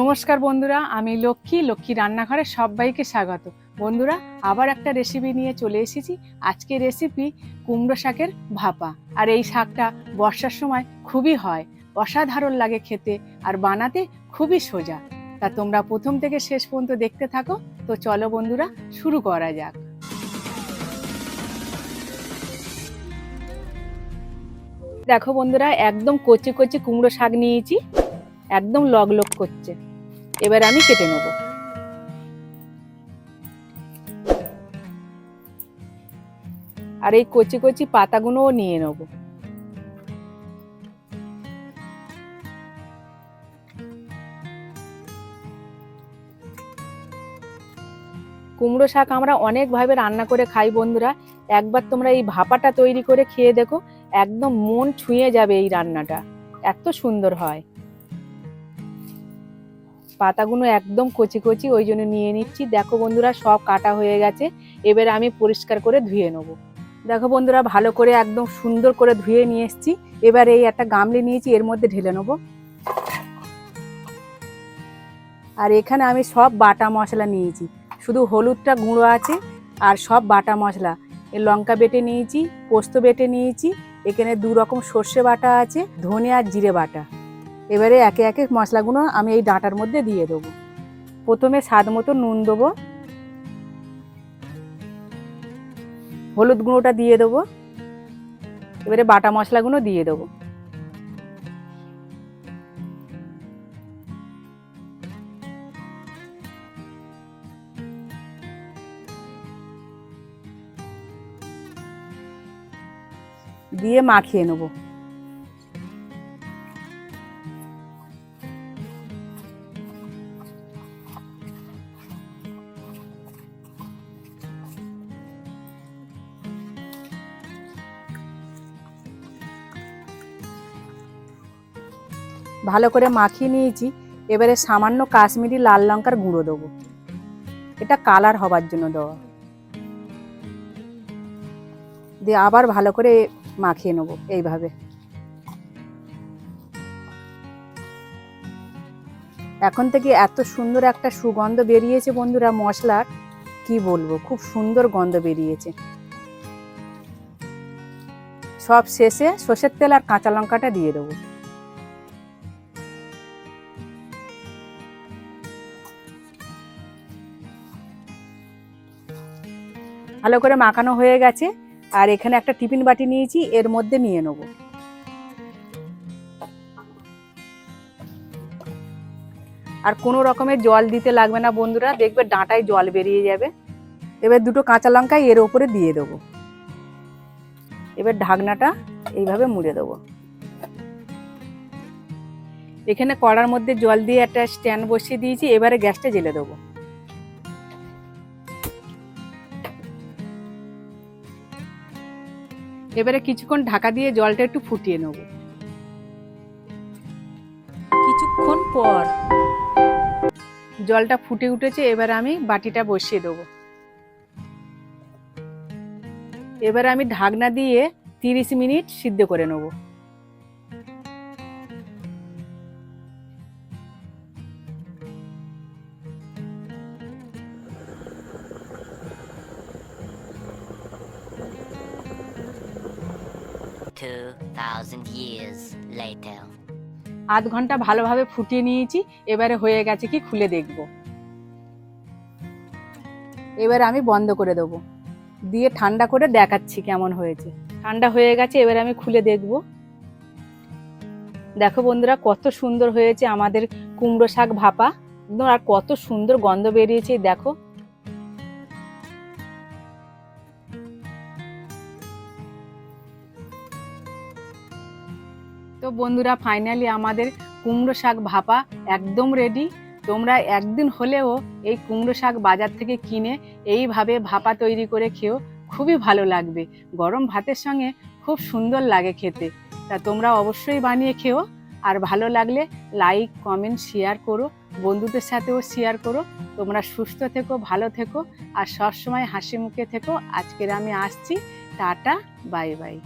নমস্কার বন্ধুরা, আমি লক্ষ্মী লক্ষ্মী রান্নাঘরে সবাইকে স্বাগত। বন্ধুরা, আবার একটা রেসিপি নিয়ে চলে এসেছি। আজকে রেসিপি কুমড়ো শাকের ভাপা। আর এই শাকটা বর্ষার সময় খুবই হয়। অসাধারণ লাগে খেতে আর বানাতে খুবই সোজা। তা তোমরা প্রথম থেকে শেষ পর্যন্ত দেখতে থাকো। তো চলো বন্ধুরা, শুরু করা যাক। দেখো বন্ধুরা, একদম কচি কচি কুমড়ো শাক নিয়েছি। একদম লগ লগ করছে। এবার আমি কেটে নেব। আর এই কচি কচি পাতাগুলোও নিয়ে নেব। কুমড়ো শাক আমরা অনেকভাবে রান্না করে খাই বন্ধুরা। একবার তোমরা এই ভাপাটা তৈরি করে খেয়ে দেখো, একদম মন ছুঁয়ে যাবে এই রান্নাটা। এত সুন্দর হয়। পাতাগুলো একদম কচি কচি ওই জন্য নিয়ে নিচ্ছি। দেখো বন্ধুরা, সব কাটা হয়ে গেছে। এবারে আমি পরিষ্কার করে ধুয়ে নেব। দেখো বন্ধুরা, ভালো করে একদম সুন্দর করে ধুয়ে নিয়ে এসেছি। এবার এই একটা গামলি নিয়েছি, এর মধ্যে ঢেলে নেব। আর এখানে আমি সব বাটা মশলা নিয়েছি। শুধু হলুদটা গুঁড়ো আছে আর সব বাটা মশলা। লঙ্কা বেটে নিয়েছি, পোস্ত বেটে নিয়েছি। এখানে দু রকম সর্ষে বাটা আছে ধনে আর জিরে বাটা। এবারে একে একে মশলাগুলো আমি এই ডাঁটার মধ্যে দিয়ে দেবো। প্রথমে স্বাদ মতো নুন দেবো। হলুদ গুঁড়োটা দিয়ে দেবো। এবারে বাটা মশলাগুলো দিয়ে দেবো। দিয়ে মাখিয়ে নেব। ভালো করে মাখিয়ে নিয়েছি। এবারে সামান্য কাশ্মীরি লাল লঙ্কার গুঁড়ো দেবো। এটা কালার হবার জন্য দেওয়া। দিয়ে আবার ভালো করে মাখিয়ে নেব এইভাবে। এখন থেকে এত সুন্দর একটা সুগন্ধ বেরিয়েছে বন্ধুরা মশলার। কি বলব, খুব সুন্দর গন্ধ বেরিয়েছে। সব শেষে সর্ষের তেল আর কাঁচা লঙ্কাটা দিয়ে দেবো। ভালো করে মাখানো হয়ে গেছে। আর এখানে একটা টিফিন বাটি নিয়েছি, এর মধ্যে নিয়ে নেব। আর কোনো রকমের জল দিতে লাগবে না বন্ধুরা, দেখবে ডাঁটায় জল বেরিয়ে যাবে। এবার দুটো কাঁচা লঙ্কা এর ওপরে দিয়ে দেবো। এবার ঢাকনাটা এইভাবে মুড়ে দেবো। এখানে কড়ার মধ্যে জল দিয়ে একটা স্ট্যান্ড বসিয়ে দিয়েছি, এবারে গ্যাসটা জেলে দেবো। এবারে কিছুক্ষণ ঢাকা দিয়ে জলটা একটু ফুটিয়ে নেব। কিছুক্ষণ পর। জলটা ফুটে উঠেছে এবার আমি বাটিটা বসিয়ে দেব। এবার আমি ঢাকনা দিয়ে তিরিশ মিনিট সিদ্ধ করে নেব। Two thousand years later. আধ ঘণ্টা ভালোভাবে ফুটিয়ে নিয়েছি, এবারে হয়ে গেছে কি খুলে দেখব। এবার আমি বন্ধ করে দেবো। দিয়ে ঠান্ডা করে দেখাচ্ছি কেমন হয়েছে। ঠান্ডা হয়ে গেছে, এবার আমি খুলে দেখব। দেখো বন্ধুরা, কত সুন্দর হয়েছে আমাদের কুমড়ো শাক ভাপা। আর কত সুন্দর গন্ধ বেরিয়েছে, দেখো। তো বন্ধুরা ফাইনালি আমাদের কুমড়ো শাক ভাপা একদম রেডি তোমরা একদিন হলেও এই কুমড়ো শাক বাজার থেকে কিনে এইভাবে ভাপা তৈরি করে খেও, খুবই ভালো লাগবে। গরম ভাতের সঙ্গে খুব সুন্দর লাগে খেতে। তা তোমরা অবশ্যই বানিয়ে খেও, আর ভালো লাগলে লাইক কমেন্ট শেয়ার করো, বন্ধুদের সাথেও শেয়ার করো। তোমরা সুস্থ থেকো, ভালো থেকো, আর সবসময় হাসি মুখে থেকো। আজকের আমি আসছি, টাটা বাই বাই